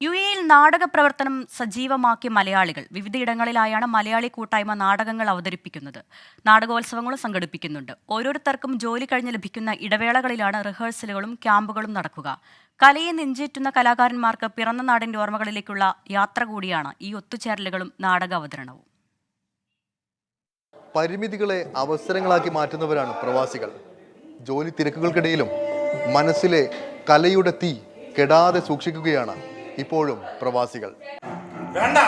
U എയിൽ നാടക പ്രവർത്തനം സജീവമാക്കിയ മലയാളികൾ വിവിധയിടങ്ങളിലായാണ് മലയാളി കൂട്ടായ്മ നാടകങ്ങൾ അവതരിപ്പിക്കുന്നത്. നാടകോത്സവങ്ങളും സംഘടിപ്പിക്കുന്നുണ്ട്. ഓരോരുത്തർക്കും ജോലി കഴിഞ്ഞ് ലഭിക്കുന്ന ഇടവേളകളിലാണ് റിഹേഴ്സലുകളും ക്യാമ്പുകളും നടക്കുക. കലയെ നെഞ്ചേറ്റുന്ന കലാകാരന്മാർക്ക് പിറന്ന നാടിന്റെ ഓർമ്മകളിലേക്കുള്ള യാത്ര കൂടിയാണ് ഈ ഒത്തുചേരലുകളും നാടക അവതരണവും പരിമിതികളെ അവസരങ്ങളാക്കി മാറ്റുന്നവരാണ് പ്രവാസികൾ. ജോലി തിരക്കുകൾക്കിടയിലും മനസ്സിലെ കലയുടെ തീ കെടാതെ സൂക്ഷിക്കുകയാണ് ഇപ്പോഴും പ്രവാസികൾ. വേണ്ട.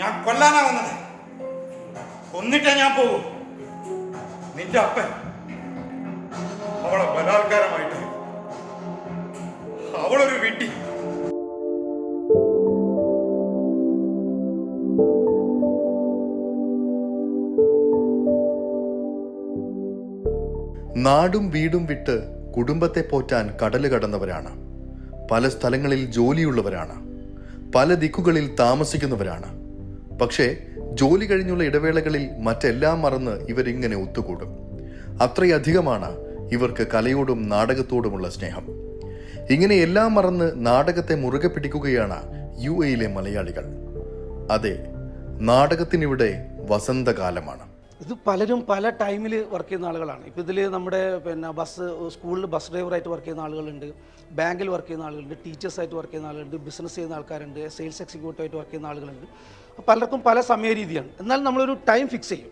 ഞാൻ കൊല്ലാനാ വന്നത് കൊന്നിട്ടേ ഞാൻ പോകും. നിന്റെ അപ്പൻ അവളെ ബലാത്കാരമായിട്ട് അവളൊരു വിട്ടി. നാടും വീടും വിട്ട് കുടുംബത്തെ പോറ്റാൻ കടൽ കടന്നവരാണ്. പല സ്ഥലങ്ങളിൽ ജോലിയുള്ളവരാണ്. പല ദിക്കുകളിൽ താമസിക്കുന്നവരാണ്. പക്ഷേ ജോലി കഴിഞ്ഞുള്ള ഇടവേളകളിൽ മറ്റെല്ലാം മറന്ന് ഇവരിങ്ങനെ ഒത്തുകൂടും. അത്രയധികമാണ് ഇവർക്ക് കലയോടും നാടകത്തോടുമുള്ള സ്നേഹം. ഇങ്ങനെ എല്ലാം മറന്ന് നാടകത്തെ മുറുകെ പിടിക്കുകയാണ് യു എയിലെ മലയാളികൾ. അതെ നാടകത്തിനിവിടെ വസന്തകാലമാണ്. ഇത് പലരും പല ടൈമിൽ വർക്ക് ചെയ്യുന്ന ആളുകളാണ്. ഇപ്പോൾ ഇതിൽ നമ്മുടെ പിന്നെ ബസ് സ്കൂളിൽ ബസ് ഡ്രൈവറായിട്ട് വർക്ക് ചെയ്യുന്ന ആളുകളുണ്ട്. ബാങ്കിൽ വർക്ക് ചെയ്യുന്ന ആളുകളുണ്ട്. ടീച്ചേഴ്സായിട്ട് വർക്ക് ചെയ്യുന്ന ആളുകളുണ്ട്. ബിസിനസ് ചെയ്യുന്ന ആൾക്കാരുണ്ട്. സെയിൽസ് എക്സിക്യൂട്ടീവായിട്ട് വർക്ക് ചെയ്യുന്ന ആളുകളുണ്ട്. പലർക്കും പല സമയ രീതിയാണ് എന്നാൽ നമ്മളൊരു ടൈം ഫിക്സ് ചെയ്യും.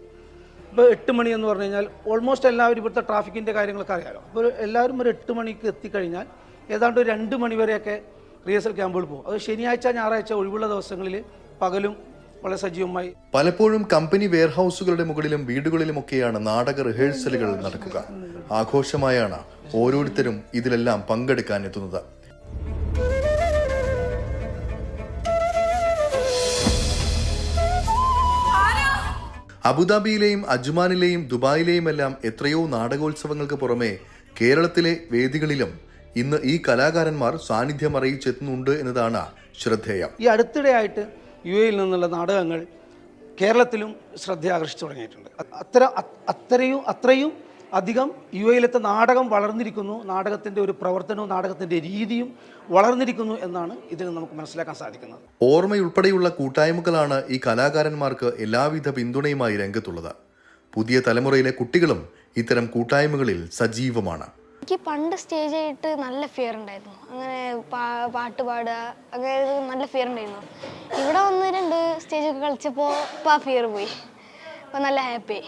ഇപ്പോൾ എട്ട് മണി എന്ന് പറഞ്ഞു കഴിഞ്ഞാൽ ഓൾമോസ്റ്റ് എല്ലാവരും ഇവിടുത്തെ ട്രാഫിക്കിന്റെ കാര്യങ്ങളൊക്കെ അറിയാമല്ലോ അപ്പോൾ എല്ലാവരും ഒരു എട്ട് മണിക്ക് എത്തിക്കഴിഞ്ഞാൽ ഏതാണ്ട് രണ്ട് മണി വരെയൊക്കെ റിഹേഴ്സൽ ക്യാമ്പുകൾ പോകും. അത് ശനിയാഴ്ച ഞായറാഴ്ച ഒഴിവുള്ള ദിവസങ്ങളിൽ പകലും വളരെ സജീവമായി. പലപ്പോഴും കമ്പനി വെയർഹൌസുകളുടെ മുകളിലും വീടുകളിലുമൊക്കെയാണ് നാടക റിഹേഴ്സലുകൾ നടക്കുക. ആഘോഷമായാണ് ഓരോരുത്തരും ഇതിലെല്ലാം പങ്കെടുക്കാൻ എത്തുന്നത്. അബുദാബിയിലെയും അജ്മാനിലെയും ദുബായിലെയും എല്ലാം എത്രയോ നാടകോത്സവങ്ങൾക്ക് പുറമെ കേരളത്തിലെ വേദികളിലും ഇന്ന് ഈ കലാകാരന്മാർ സാന്നിധ്യം അറിയിച്ചെത്തുന്നുണ്ട് എന്നതാണ് ശ്രദ്ധേയം. ഈ അടുത്തിടെയായിട്ട് യു എയിൽ നിന്നുള്ള നാടകങ്ങൾ കേരളത്തിലും ശ്രദ്ധ ആകർഷിച്ചു തുടങ്ങിയിട്ടുണ്ട്. അത്ര അത്രയും അത്രയും അധികം യു എയിലത്തെ നാടകം വളർന്നിരിക്കുന്നു നാടകത്തിന്റെ ഒരു പ്രവർത്തനവും നാടകത്തിന്റെ രീതിയും വളർന്നിരിക്കുന്നു എന്നാണ് ഇതിൽ നമുക്ക് മനസ്സിലാക്കാൻ സാധിക്കുന്നത്. ഓർമ്മയുൾപ്പെടെയുള്ള കൂട്ടായ്മകളാണ് ഈ കലാകാരന്മാർക്ക് എല്ലാവിധ പിന്തുണയുമായി രംഗത്തുള്ളത്. പുതിയ തലമുറയിലെ കുട്ടികളും ഇത്തരം കൂട്ടായ്മകളിൽ സജീവമാണ്. എനിക്ക് പണ്ട് സ്റ്റേജ് ആയിട്ട് നല്ല ഫിയർ ഉണ്ടായിരുന്നു. അങ്ങനെ പാട്ട് പാടുക അങ്ങനെ നല്ല ഫിയർ ഉണ്ടായിരുന്നു. ഇവിടെ വന്ന് രണ്ട് സ്റ്റേജൊക്കെ കളിച്ചപ്പോൾ ഇപ്പോൾ ആ ഫിയർ പോയി. അപ്പോൾ നല്ല ഹാപ്പി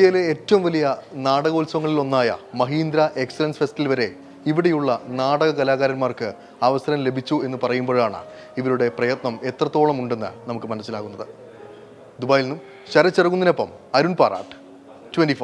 ഇന്ത്യയിലെ ഏറ്റവും വലിയ നാടകോത്സവങ്ങളിൽ ഒന്നായ മഹീന്ദ്ര എക്സലൻസ് ഫെസ്റ്റിൽ വരെ ഇവിടെയുള്ള നാടക കലാകാരന്മാർക്ക് അവസരം ലഭിച്ചു എന്ന് പറയുമ്പോഴാണ് ഇവരുടെ പ്രയത്നം എത്രത്തോളം ഉണ്ടെന്ന് നമുക്ക് മനസ്സിലാകുന്നത്. ദുബായിൽ നിന്നും ശരത് അരുൺ പാറാട്ട് ട്വന്റി